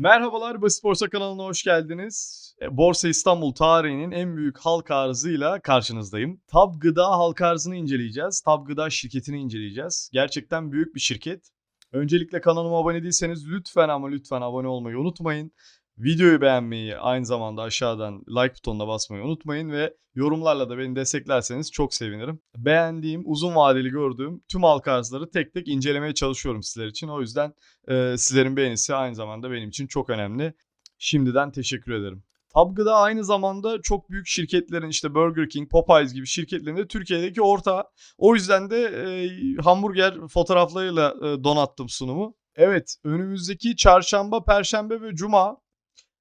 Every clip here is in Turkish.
Merhabalar Basit Borsa kanalına hoş geldiniz. E, Borsa İstanbul tarihinin en büyük halk arzıyla karşınızdayım. Tab Gıda halk arzını inceleyeceğiz. Tab Gıda şirketini inceleyeceğiz. Gerçekten büyük bir şirket. Öncelikle kanalıma abone değilseniz lütfen ama lütfen abone olmayı unutmayın. Videoyu beğenmeyi aynı zamanda aşağıdan like butonuna basmayı unutmayın ve yorumlarla da beni desteklerseniz çok sevinirim. Beğendiğim, uzun vadeli gördüğüm tüm halka arzları tek tek incelemeye çalışıyorum sizler için. O yüzden e, sizlerin beğenisi aynı zamanda benim için çok önemli. Şimdiden teşekkür ederim. Tabgıda aynı zamanda çok büyük şirketlerin işte Burger King, Popeyes gibi şirketlerin de Türkiye'deki ortağı. O yüzden de e, hamburger fotoğraflarıyla e, donattım sunumu. Evet önümüzdeki çarşamba, perşembe ve cuma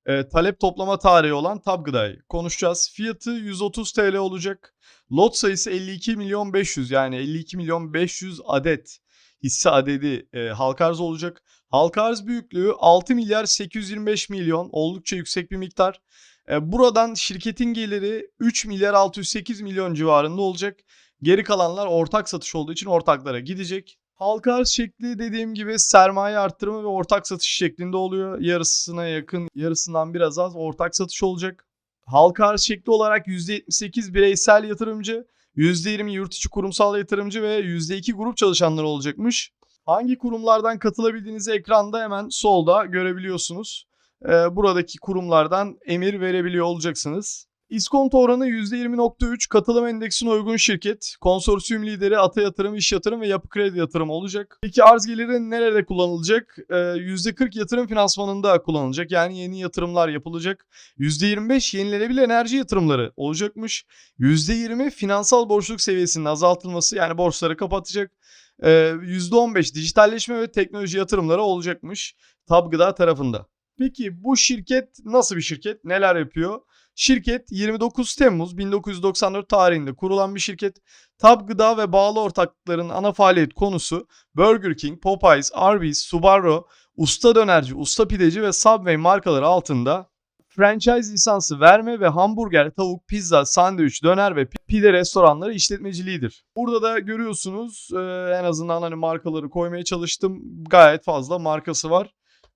e, talep toplama tarihi olan Tabgıda'yı konuşacağız. Fiyatı 130 TL olacak. Lot sayısı 52 milyon 500 yani 52 milyon 500 adet hisse adedi e, halka arz olacak. Halka arz büyüklüğü 6 milyar 825 milyon oldukça yüksek bir miktar. E, buradan şirketin geliri 3 milyar 608 milyon civarında olacak. Geri kalanlar ortak satış olduğu için ortaklara gidecek. Halka arz şekli dediğim gibi sermaye arttırımı ve ortak satış şeklinde oluyor. Yarısına yakın, yarısından biraz az ortak satış olacak. Halka arz şekli olarak %78 bireysel yatırımcı, %20 yurt içi kurumsal yatırımcı ve %2 grup çalışanları olacakmış. Hangi kurumlardan katılabildiğinizi ekranda hemen solda görebiliyorsunuz. Ee, buradaki kurumlardan emir verebiliyor olacaksınız. İskonto oranı %20.3 katılım endeksine uygun şirket. Konsorsiyum lideri Ata Yatırım, İş Yatırım ve Yapı Kredi Yatırım olacak. Peki arz geliri nerede kullanılacak? Ee, %40 yatırım finansmanında kullanılacak. Yani yeni yatırımlar yapılacak. %25 yenilenebilir enerji yatırımları olacakmış. %20 finansal borçluk seviyesinin azaltılması yani borçları kapatacak. Ee, %15 dijitalleşme ve teknoloji yatırımları olacakmış Tab Gıda tarafında. Peki bu şirket nasıl bir şirket? Neler yapıyor? Şirket 29 Temmuz 1994 tarihinde kurulan bir şirket. Tab Gıda ve bağlı ortaklıkların ana faaliyet konusu Burger King, Popeyes, Arby's, Subaru, Usta Dönerci, Usta Pideci ve Subway markaları altında franchise lisansı verme ve hamburger, tavuk, pizza, sandviç, döner ve pide restoranları işletmeciliğidir. Burada da görüyorsunuz en azından hani markaları koymaya çalıştım. Gayet fazla markası var.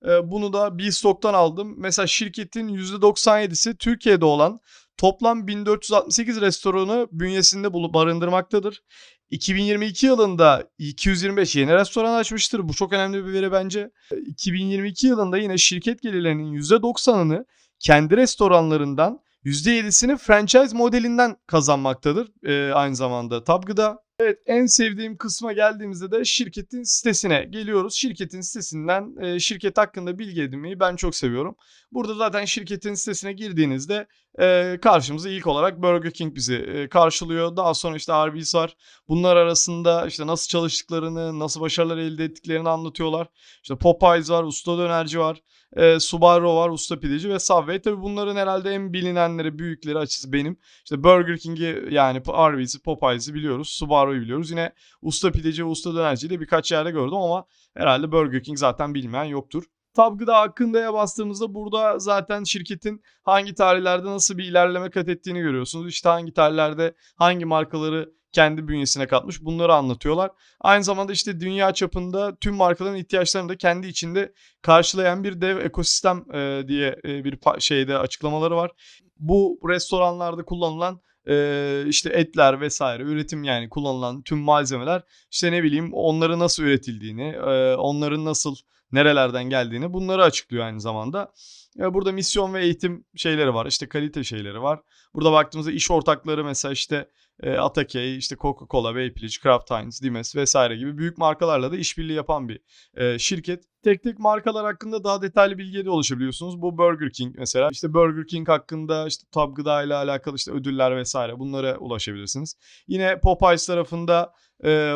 E, bunu da B-Stock'tan aldım. Mesela şirketin %97'si Türkiye'de olan toplam 1468 restoranı bünyesinde barındırmaktadır. 2022 yılında 225 yeni restoran açmıştır. Bu çok önemli bir veri bence. 2022 yılında yine şirket gelirlerinin %90'ını kendi restoranlarından %7'sini franchise modelinden kazanmaktadır. Ee, aynı zamanda Tabgı'da. Evet en sevdiğim kısma geldiğimizde de şirketin sitesine geliyoruz. Şirketin sitesinden e, şirket hakkında bilgi edinmeyi ben çok seviyorum. Burada zaten şirketin sitesine girdiğinizde e, karşımıza ilk olarak Burger King bizi e, karşılıyor. Daha sonra işte Arby's var. Bunlar arasında işte nasıl çalıştıklarını, nasıl başarılar elde ettiklerini anlatıyorlar. İşte Popeyes var, Usta Dönerci var. E, Subaru var, Usta Pideci ve Subway. Tabii bunların herhalde en bilinenleri, büyükleri açısı benim. İşte Burger King'i yani Arby's'i, Popeyes'i biliyoruz. Subaru'yu biliyoruz. Yine Usta Pideci ve Usta Dönerci'yi de birkaç yerde gördüm ama herhalde Burger King zaten bilmeyen yoktur. Tabgıda hakkındaya bastığımızda burada zaten şirketin hangi tarihlerde nasıl bir ilerleme kat ettiğini görüyorsunuz. İşte hangi tarihlerde hangi markaları kendi bünyesine katmış bunları anlatıyorlar. Aynı zamanda işte dünya çapında tüm markaların ihtiyaçlarını da kendi içinde karşılayan bir dev ekosistem diye bir şeyde açıklamaları var. Bu restoranlarda kullanılan e, işte etler vesaire üretim yani kullanılan tüm malzemeler işte ne bileyim onları nasıl üretildiğini, e, onların nasıl nerelerden geldiğini bunları açıklıyor aynı zamanda. Burada misyon ve eğitim şeyleri var. İşte kalite şeyleri var. Burada baktığımızda iş ortakları mesela işte e, Atakey, işte Coca-Cola, Vaporage, Kraft Heinz, Dimes vesaire gibi büyük markalarla da işbirliği yapan bir e, şirket. Tek tek markalar hakkında daha detaylı bilgiye de ulaşabiliyorsunuz. Bu Burger King mesela. İşte Burger King hakkında işte Tab Gıda ile alakalı işte ödüller vesaire bunlara ulaşabilirsiniz. Yine Popeyes tarafında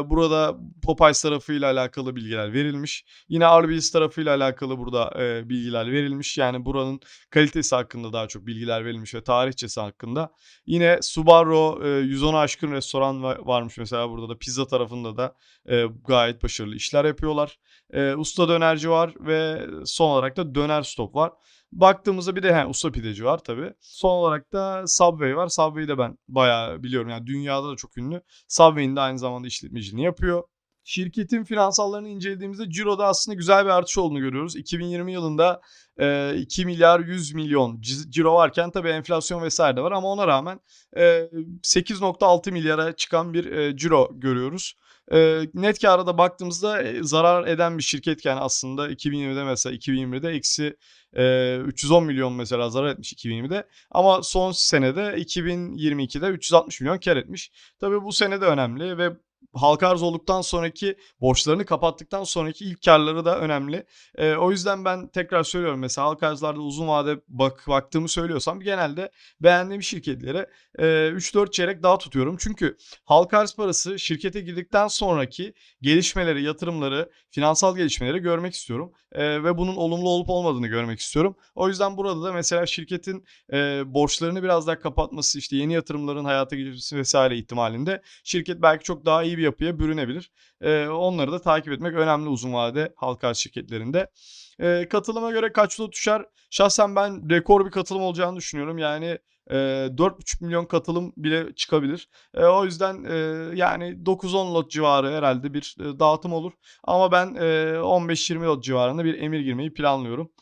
burada Popeyes tarafıyla alakalı bilgiler verilmiş. Yine Arby's tarafıyla alakalı burada e, bilgiler verilmiş. Yani buranın kalitesi hakkında daha çok bilgiler verilmiş ve tarihçesi hakkında. Yine Subaru e, 110 aşkın restoran varmış mesela burada da pizza tarafında da e, gayet başarılı işler yapıyorlar. E, usta dönerci var ve son olarak da döner stop var. Baktığımızda bir de he, usta pideci var tabii. Son olarak da Subway var. Subway'i de ben bayağı biliyorum. Yani dünyada da çok ünlü. Subway'in de aynı zamanda işletmeciliğini yapıyor. Şirketin finansallarını incelediğimizde ciroda aslında güzel bir artış olduğunu görüyoruz. 2020 yılında e, 2 milyar 100 milyon ci- ciro varken tabii enflasyon vesaire de var ama ona rağmen e, 8.6 milyara çıkan bir ciro görüyoruz. E, net kâra da baktığımızda e, zarar eden bir şirketken aslında 2020'de mesela 2020'de eksi e, 310 milyon mesela zarar etmiş 2020'de ama son senede 2022'de 360 milyon kar etmiş. Tabii bu sene de önemli ve halka arz olduktan sonraki borçlarını kapattıktan sonraki ilk karları da önemli. E, o yüzden ben tekrar söylüyorum mesela halka arzlarda uzun vade bak baktığımı söylüyorsam genelde beğendiğim şirketlere e, 3-4 çeyrek daha tutuyorum. Çünkü halka arz parası şirkete girdikten sonraki gelişmeleri, yatırımları, finansal gelişmeleri görmek istiyorum. E, ve bunun olumlu olup olmadığını görmek istiyorum. O yüzden burada da mesela şirketin e, borçlarını biraz daha kapatması, işte yeni yatırımların hayata geçmesi vesaire ihtimalinde şirket belki çok daha iyi bir yapıya bürünebilir. E, onları da takip etmek önemli uzun vade halka şirketlerinde. E, katılıma göre kaç lot düşer? Şahsen ben rekor bir katılım olacağını düşünüyorum. Yani e, 4,5 milyon katılım bile çıkabilir. E, o yüzden e, yani 9-10 lot civarı herhalde bir e, dağıtım olur. Ama ben e, 15-20 lot civarında bir emir girmeyi planlıyorum.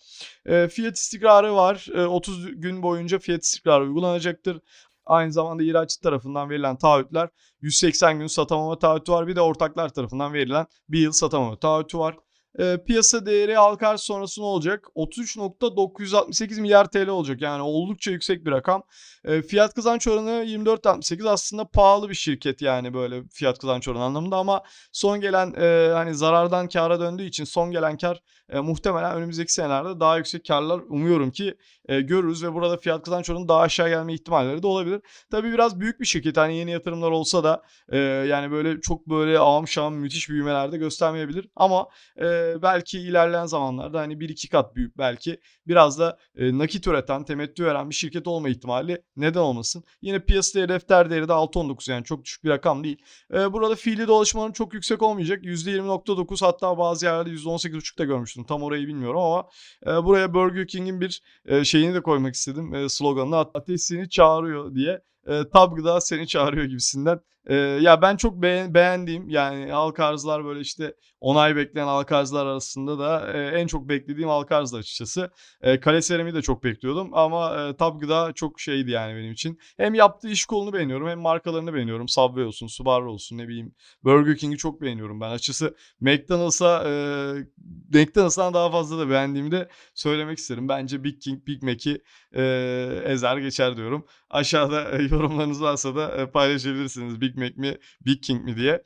E, fiyat istikrarı var. E, 30 gün boyunca fiyat istikrarı uygulanacaktır. Aynı zamanda ihracatçı tarafından verilen taahhütler 180 gün satamama taahhütü var. Bir de ortaklar tarafından verilen 1 yıl satamama taahhütü var. E, piyasa değeri halka arz sonrası ne olacak? 33.968 milyar TL olacak. Yani oldukça yüksek bir rakam. E, fiyat kazanç oranı 24.68 aslında pahalı bir şirket yani böyle fiyat kazanç oranı anlamında ama son gelen e, hani zarardan kâra döndüğü için son gelen kar e, muhtemelen önümüzdeki senelerde daha yüksek karlar umuyorum ki e, görürüz ve burada fiyat kazanç oranı daha aşağı gelme ihtimalleri de olabilir. Tabii biraz büyük bir şirket hani yeni yatırımlar olsa da e, yani böyle çok böyle ağam şam müthiş büyümelerde göstermeyebilir ama e, belki ilerleyen zamanlarda hani bir iki kat büyük belki biraz da e, nakit üreten temettü veren bir şirket olma ihtimali neden olmasın. Yine piyasa değeri defter değeri de 6.19 yani çok düşük bir rakam değil. E, burada fiili dolaşmanın çok yüksek olmayacak. %20.9 hatta bazı yerlerde %18.5'da görmüştüm. Tam orayı bilmiyorum ama e, buraya Burger King'in bir e, şeyini de koymak istedim. E, sloganını ateş seni çağırıyor diye. E, tab gıda seni çağırıyor gibisinden. E, ya ben çok beğen- beğendiğim yani halka arzlar böyle işte onay bekleyen halka arzlar arasında da e, en çok beklediğim arzlar açıkçası. E, Kale de çok bekliyordum ama e, tab gıda çok şeydi yani benim için. Hem yaptığı iş kolunu beğeniyorum hem markalarını beğeniyorum. Subway olsun, Subaru olsun ne bileyim. Burger King'i çok beğeniyorum ben. Açıkçası McDonald's'a e, McDonald's'tan daha fazla da beğendiğimi de söylemek isterim. Bence Big King, Big Mac'i e, ezer geçer diyorum. Aşağıda e, yorumlarınız varsa da e, paylaşabilirsiniz. Big Mac mi, Big King mi diye.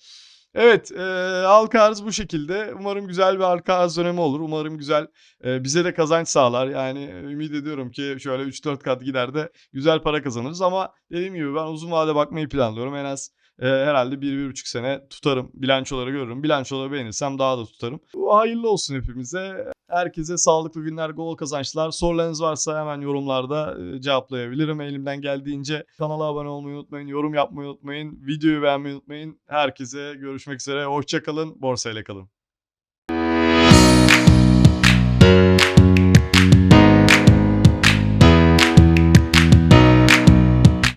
Evet, e, halka bu şekilde. Umarım güzel bir halka dönemi olur. Umarım güzel e, bize de kazanç sağlar. Yani ümit ediyorum ki şöyle 3-4 kat gider de güzel para kazanırız. Ama dediğim gibi ben uzun vade bakmayı planlıyorum. En az e, herhalde 1-1,5 sene tutarım. Bilançoları görürüm. Bilançoları beğenirsem daha da tutarım. Hayırlı olsun hepimize. Herkese sağlıklı günler, bol kazançlar. Sorularınız varsa hemen yorumlarda e, cevaplayabilirim. Elimden geldiğince kanala abone olmayı unutmayın, yorum yapmayı unutmayın, videoyu beğenmeyi unutmayın. Herkese görüşmek üzere. Hoşçakalın, borsayla kalın.